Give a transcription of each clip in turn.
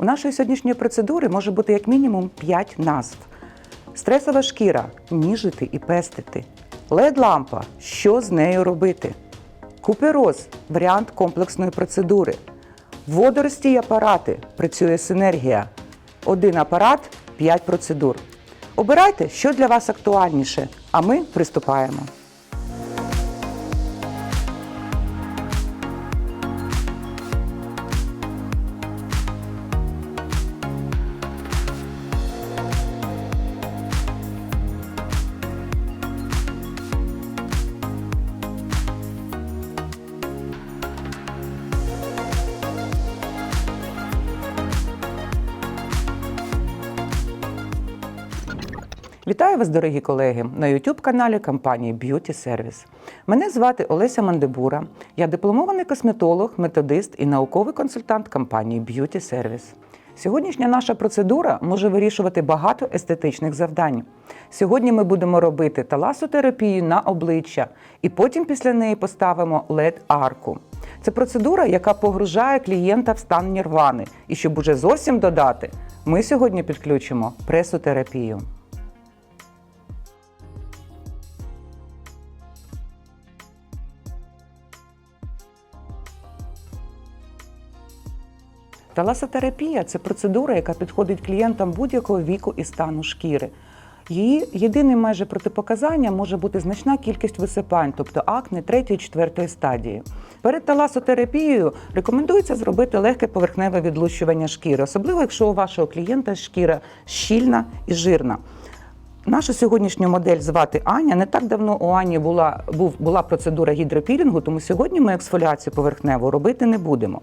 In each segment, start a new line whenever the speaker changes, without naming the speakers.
У нашої сьогоднішньої процедури може бути як мінімум 5 назв. Стресова шкіра ніжити і пестити. Лед-лампа що з нею робити? Купероз варіант комплексної процедури. Водорості й апарати працює синергія. Один апарат 5 процедур. Обирайте, що для вас актуальніше, а ми приступаємо. Вітаю вас, дорогі колеги, на youtube каналі компанії Beauty Service. Мене звати Олеся Мандебура. Я дипломований косметолог, методист і науковий консультант компанії Beauty Service. Сьогоднішня наша процедура може вирішувати багато естетичних завдань. Сьогодні ми будемо робити таласотерапію на обличчя, і потім після неї поставимо led арку. Це процедура, яка погружає клієнта в стан нірвани. І щоб уже зовсім додати, ми сьогодні підключимо пресотерапію. Таласотерапія це процедура, яка підходить клієнтам будь-якого віку і стану шкіри. Її єдине майже протипоказання може бути значна кількість висипань, тобто акне 3-4 стадії. Перед таласотерапією рекомендується зробити легке поверхневе відлущування шкіри, особливо якщо у вашого клієнта шкіра щільна і жирна. Нашу сьогоднішню модель звати Аня. Не так давно у Ані була, був, була процедура гідропілінгу, тому сьогодні ми ексфоліацію поверхневу робити не будемо.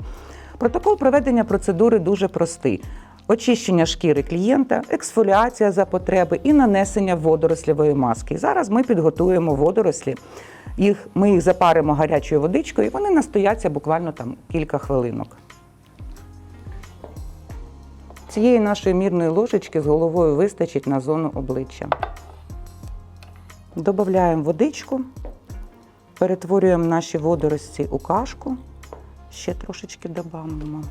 Протокол проведення процедури дуже простий: очищення шкіри клієнта, ексфоліація за потреби і нанесення водорослівої маски. Зараз ми підготуємо водорослі. Їх, ми їх запаримо гарячою водичкою, і вони настояться буквально там кілька хвилинок. Цієї нашої мірної ложечки з головою вистачить на зону обличчя. Додаємо водичку, перетворюємо наші водорості у кашку. Ще трошечки додамо.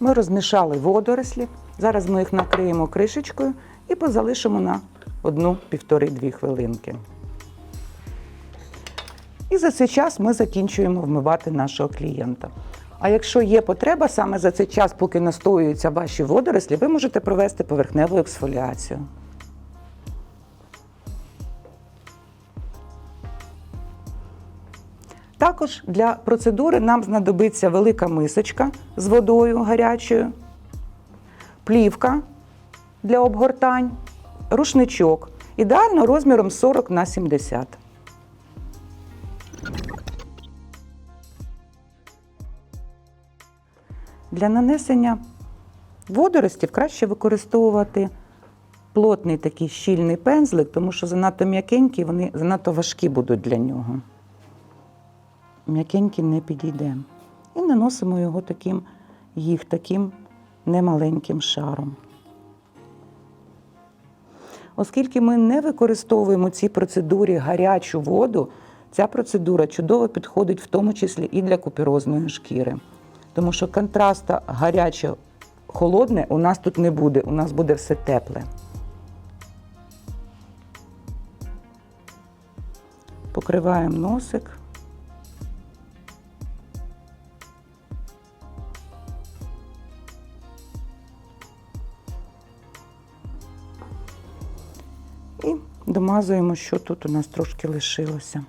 Ми розмішали водорослі. Зараз ми їх накриємо кришечкою і позалишимо на одну-півтори-дві хвилинки. І за цей час ми закінчуємо вмивати нашого клієнта. А якщо є потреба, саме за цей час, поки настоюються ваші водорослі, ви можете провести поверхневу ексфоліацію. Також для процедури нам знадобиться велика мисочка з водою гарячою, плівка для обгортань, рушничок, ідеально розміром 40 на 70. Для нанесення водоростів краще використовувати плотний такий щільний пензлик, тому що занадто м'якенькі, вони занадто важкі будуть для нього. М'якенький не підійде. І наносимо його таким, їх таким немаленьким шаром. Оскільки ми не використовуємо цій процедурі гарячу воду, ця процедура чудово підходить в тому числі і для купірозної шкіри. Тому що контраста гаряче холодне у нас тут не буде, у нас буде все тепле. Покриваємо носик. І домазуємо, що тут у нас трошки лишилося.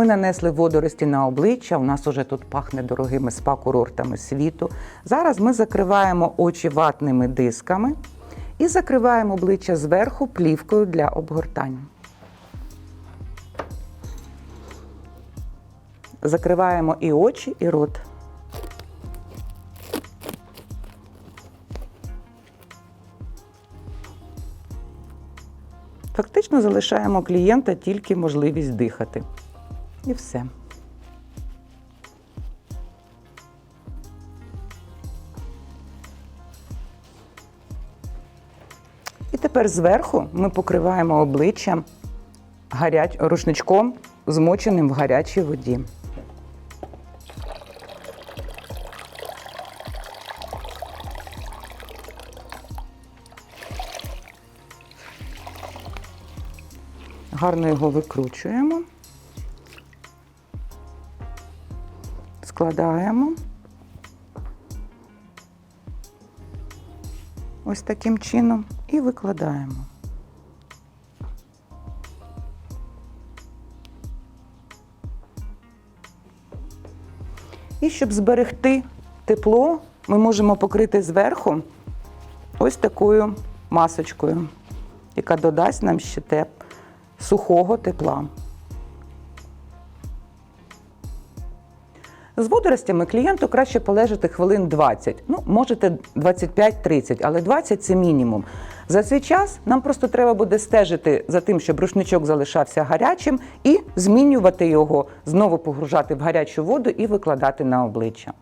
Ми нанесли водорості на обличчя. У нас уже тут пахне дорогими спа-курортами світу. Зараз ми закриваємо очі ватними дисками і закриваємо обличчя зверху плівкою для обгортання. Закриваємо і очі, і рот. Фактично залишаємо клієнта тільки можливість дихати. І все. тепер зверху ми покриваємо обличчя гаряч... рушничком, змоченим в гарячій воді. Гарно його викручуємо, складаємо. Ось таким чином і викладаємо. І щоб зберегти тепло, ми можемо покрити зверху ось такою масочкою, яка додасть нам ще теп, сухого тепла. З водоростями клієнту краще полежати хвилин 20. Ну, можете 25-30, але 20 це мінімум. За цей час нам просто треба буде стежити за тим, щоб рушничок залишався гарячим, і змінювати його, знову погружати в гарячу воду і викладати на обличчя.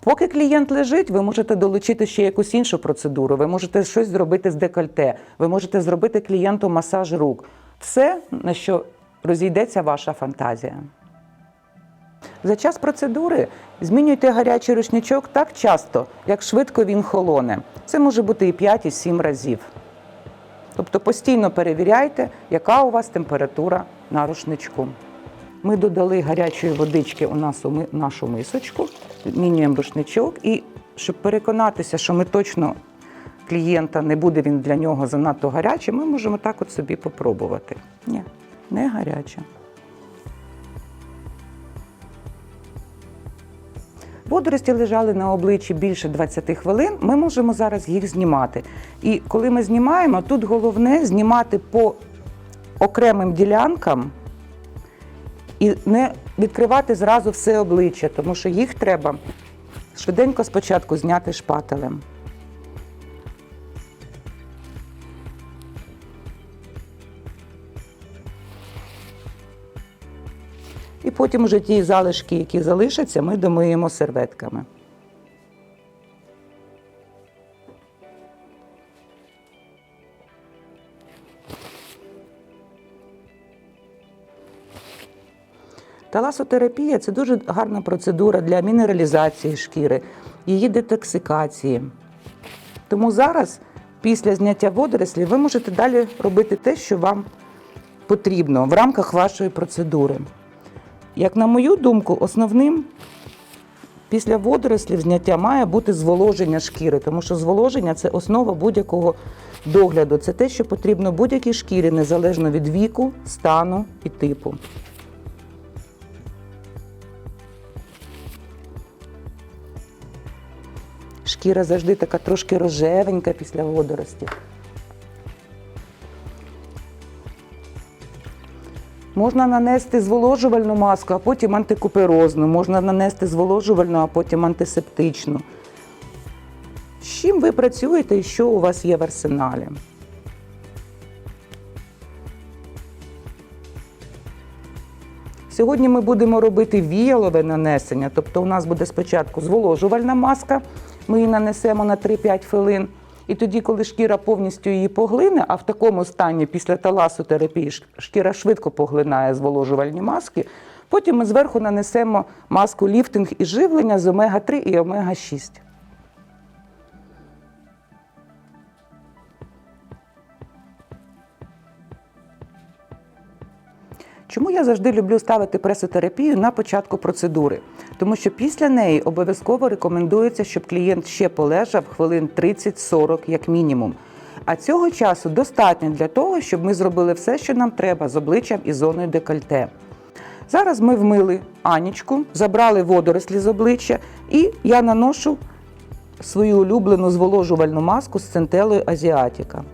Поки клієнт лежить, ви можете долучити ще якусь іншу процедуру, ви можете щось зробити з декольте, ви можете зробити клієнту масаж рук. Все, на що розійдеться ваша фантазія. За час процедури змінюйте гарячий рушничок так часто, як швидко він холоне. Це може бути і 5, і 7 разів. Тобто постійно перевіряйте, яка у вас температура на рушничку. Ми додали гарячої водички у нас у нашу мисочку, змінюємо рушничок і щоб переконатися, що ми точно клієнта не буде він для нього занадто гарячий, ми можемо так от собі попробувати. Ні, не гаряче. Водорості лежали на обличчі більше 20 хвилин. Ми можемо зараз їх знімати. І коли ми знімаємо, тут головне знімати по окремим ділянкам і не відкривати зразу все обличчя, тому що їх треба швиденько спочатку зняти шпателем. Потім вже ті залишки, які залишаться, ми домиємо серветками. Таласотерапія це дуже гарна процедура для мінералізації шкіри, її детоксикації. Тому зараз, після зняття водорослів, ви можете далі робити те, що вам потрібно в рамках вашої процедури. Як на мою думку, основним після водорослів зняття має бути зволоження шкіри, тому що зволоження це основа будь-якого догляду. Це те, що потрібно будь-якій шкірі, незалежно від віку, стану і типу. Шкіра завжди така трошки рожевенька після водоростів. Можна нанести зволожувальну маску, а потім антикуперозну. Можна нанести зволожувальну, а потім антисептичну. З чим ви працюєте і що у вас є в арсеналі? Сьогодні ми будемо робити віялове нанесення, тобто у нас буде спочатку зволожувальна маска, ми її нанесемо на 3-5 хвилин. І тоді, коли шкіра повністю її поглине, а в такому стані після таласотерапії терапії, шкіра швидко поглинає зволожувальні маски, потім ми зверху нанесемо маску ліфтинг і живлення з омега-3 і омега-6. Чому я завжди люблю ставити пресотерапію на початку процедури? Тому що після неї обов'язково рекомендується, щоб клієнт ще полежав хвилин 30-40 як мінімум. А цього часу достатньо для того, щоб ми зробили все, що нам треба з обличчям і зоною декольте. Зараз ми вмили Анічку, забрали водорослі з обличчя, і я наношу свою улюблену зволожувальну маску з центелою Азіатіка.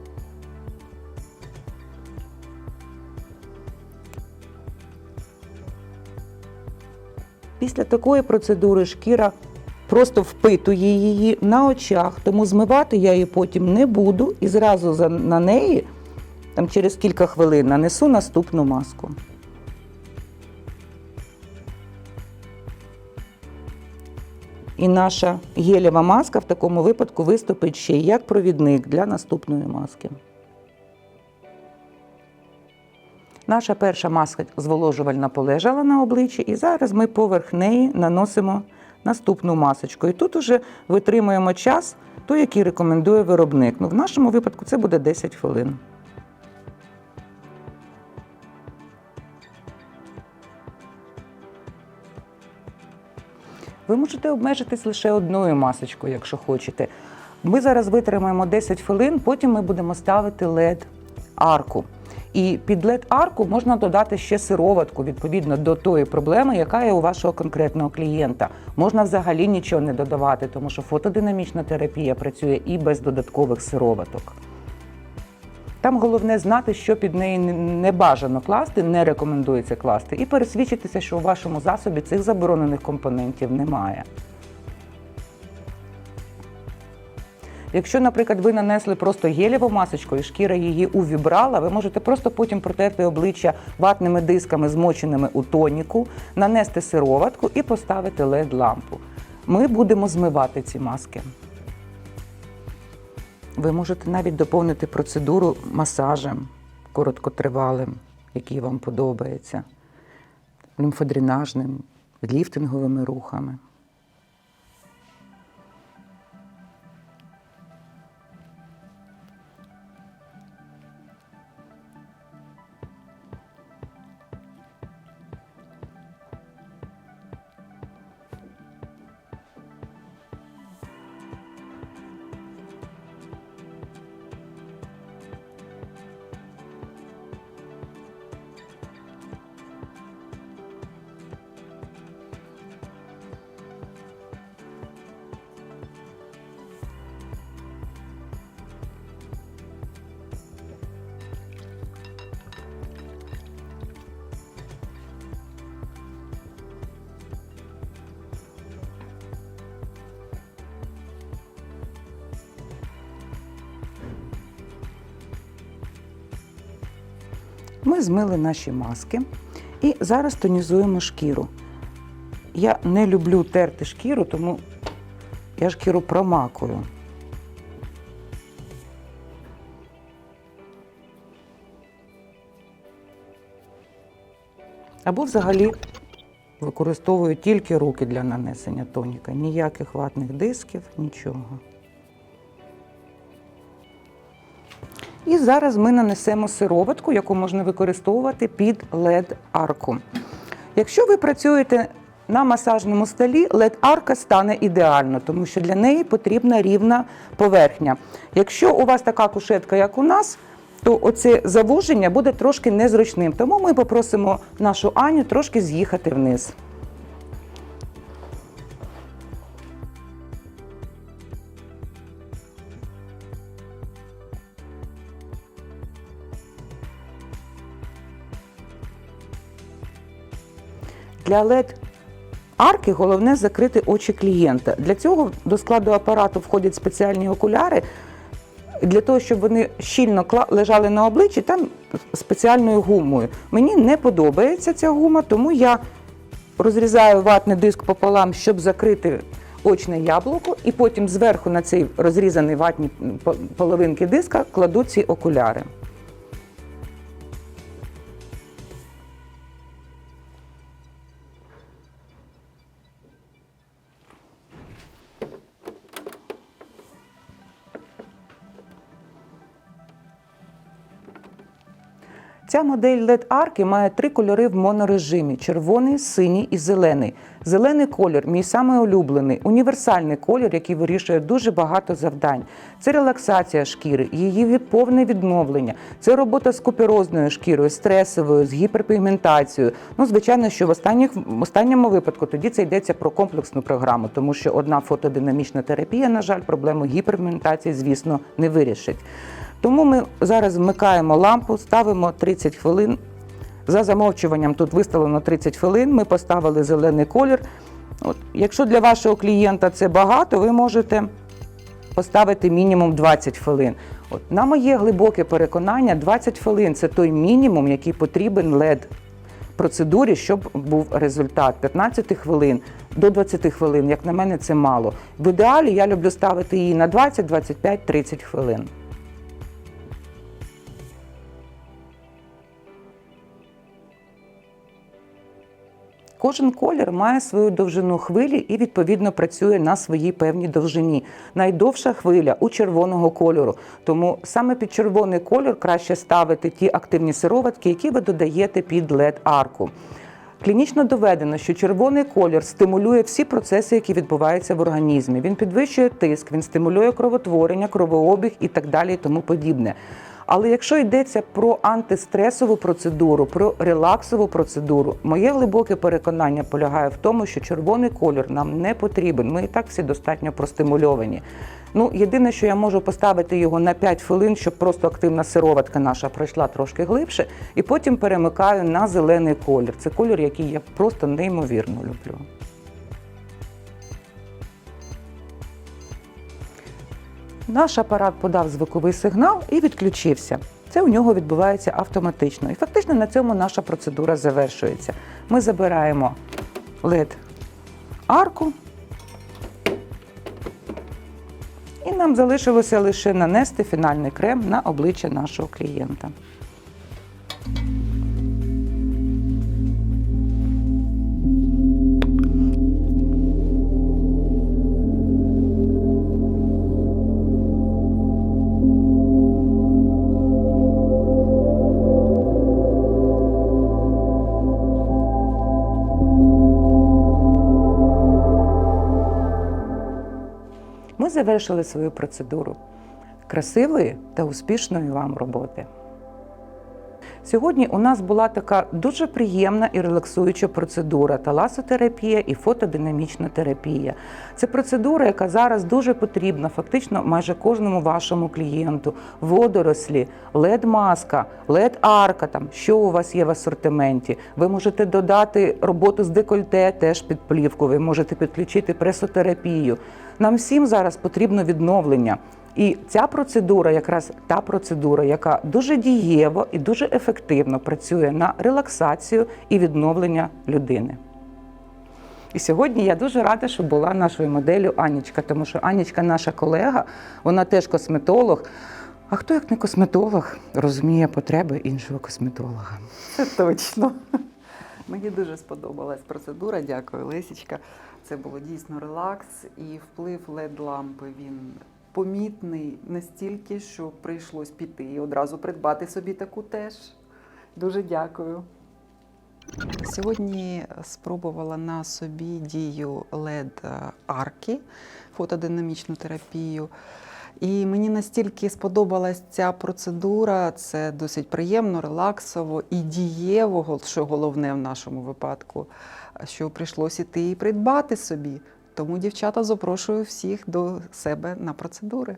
Після такої процедури шкіра просто впитує її на очах, тому змивати я її потім не буду і зразу на неї, там через кілька хвилин, нанесу наступну маску. І наша гелєва маска в такому випадку виступить ще як провідник для наступної маски. Наша перша маска зволожувальна полежала на обличчі, і зараз ми поверх неї наносимо наступну масочку. І тут уже витримуємо час, той, який рекомендує виробник. Ну, в нашому випадку це буде 10 хвилин. Ви можете обмежитись лише одною масочкою, якщо хочете. Ми зараз витримаємо 10 хвилин, потім ми будемо ставити led арку. І під led арку можна додати ще сироватку відповідно до тої проблеми, яка є у вашого конкретного клієнта. Можна взагалі нічого не додавати, тому що фотодинамічна терапія працює і без додаткових сироваток. Там головне знати, що під неї не- не бажано класти, не рекомендується класти, і пересвідчитися, що у вашому засобі цих заборонених компонентів немає. Якщо, наприклад, ви нанесли просто гелєву масочку і шкіра її увібрала, ви можете просто потім протерти обличчя ватними дисками, змоченими у тоніку, нанести сироватку і поставити led лампу. Ми будемо змивати ці маски. Ви можете навіть доповнити процедуру масажем короткотривалим, який вам подобається, лімфодренажним, ліфтинговими рухами. Ми змили наші маски і зараз тонізуємо шкіру. Я не люблю терти шкіру, тому я шкіру промакую. Або взагалі використовую тільки руки для нанесення тоніка. Ніяких ватних дисків, нічого. І зараз ми нанесемо сироватку, яку можна використовувати під LED-арку. Якщо ви працюєте на масажному столі, LED-арка стане ідеально, тому що для неї потрібна рівна поверхня. Якщо у вас така кушетка, як у нас, то оце завуження буде трошки незручним. Тому ми попросимо нашу Аню трошки з'їхати вниз. Для LED арки головне закрити очі клієнта. Для цього до складу апарату входять спеціальні окуляри. Для того, щоб вони щільно лежали на обличчі, там спеціальною гумою. Мені не подобається ця гума, тому я розрізаю ватний диск пополам, щоб закрити очне яблуко, і потім зверху на цей розрізаний ватні половинки диска кладу ці окуляри. Ця модель LED арки має три кольори в монорежимі: червоний, синій і зелений. Зелений колір мій самий улюблений, універсальний колір, який вирішує дуже багато завдань. Це релаксація шкіри, її повне відновлення, це робота з куперозною шкірою, стресовою, з гіперпігментацією. Ну, звичайно, що в останніх в останньому випадку тоді це йдеться про комплексну програму, тому що одна фотодинамічна терапія, на жаль, проблему гіперпігментації, звісно, не вирішить. Тому ми зараз вмикаємо лампу, ставимо 30 хвилин. За замовчуванням тут виставлено 30 хвилин. Ми поставили зелений колір. От, якщо для вашого клієнта це багато, ви можете поставити мінімум 20 хвилин. От, на моє глибоке переконання, 20 хвилин це той мінімум, який потрібен LED процедурі, щоб був результат. 15 хвилин до 20 хвилин, як на мене, це мало. В ідеалі я люблю ставити її на 20, 25, 30 хвилин. Кожен колір має свою довжину хвилі і відповідно працює на своїй певній довжині. Найдовша хвиля у червоного кольору. Тому саме під червоний кольор краще ставити ті активні сироватки, які ви додаєте під led арку. Клінічно доведено, що червоний колір стимулює всі процеси, які відбуваються в організмі. Він підвищує тиск, він стимулює кровотворення, кровообіг і так далі, і тому подібне. Але якщо йдеться про антистресову процедуру, про релаксову процедуру, моє глибоке переконання полягає в тому, що червоний колір нам не потрібен. Ми і так всі достатньо простимульовані. Ну, єдине, що я можу поставити його на 5 хвилин, щоб просто активна сироватка наша пройшла трошки глибше, і потім перемикаю на зелений колір. Це колір, який я просто неймовірно люблю. Наш апарат подав звуковий сигнал і відключився. Це у нього відбувається автоматично. І фактично на цьому наша процедура завершується. Ми забираємо led арку. І нам залишилося лише нанести фінальний крем на обличчя нашого клієнта. Завершили свою процедуру. Красивої та успішної вам роботи! Сьогодні у нас була така дуже приємна і релаксуюча процедура таласотерапія і фотодинамічна терапія. Це процедура, яка зараз дуже потрібна фактично майже кожному вашому клієнту. Водорослі, лед-маска, лед-арка, там що у вас є в асортименті. Ви можете додати роботу з декольте теж під плівку. Ви можете підключити пресотерапію. Нам всім зараз потрібно відновлення. І ця процедура, якраз та процедура, яка дуже дієво і дуже ефективно працює на релаксацію і відновлення людини. І сьогодні я дуже рада, що була нашою моделлю Анічка, тому що Анічка наша колега, вона теж косметолог. А хто, як не косметолог, розуміє потреби іншого косметолога?
Це точно. Мені дуже сподобалась процедура. Дякую, Лесічка. Це було дійсно релакс і вплив led лампи він помітний настільки, що прийшлось піти і одразу придбати собі таку теж. Дуже дякую. Сьогодні спробувала на собі дію led арки, фотодинамічну терапію. І мені настільки сподобалась ця процедура, це досить приємно, релаксово і дієво, що головне в нашому випадку, що прийшлося іти і придбати собі. Тому, дівчата, запрошую всіх до себе на процедури.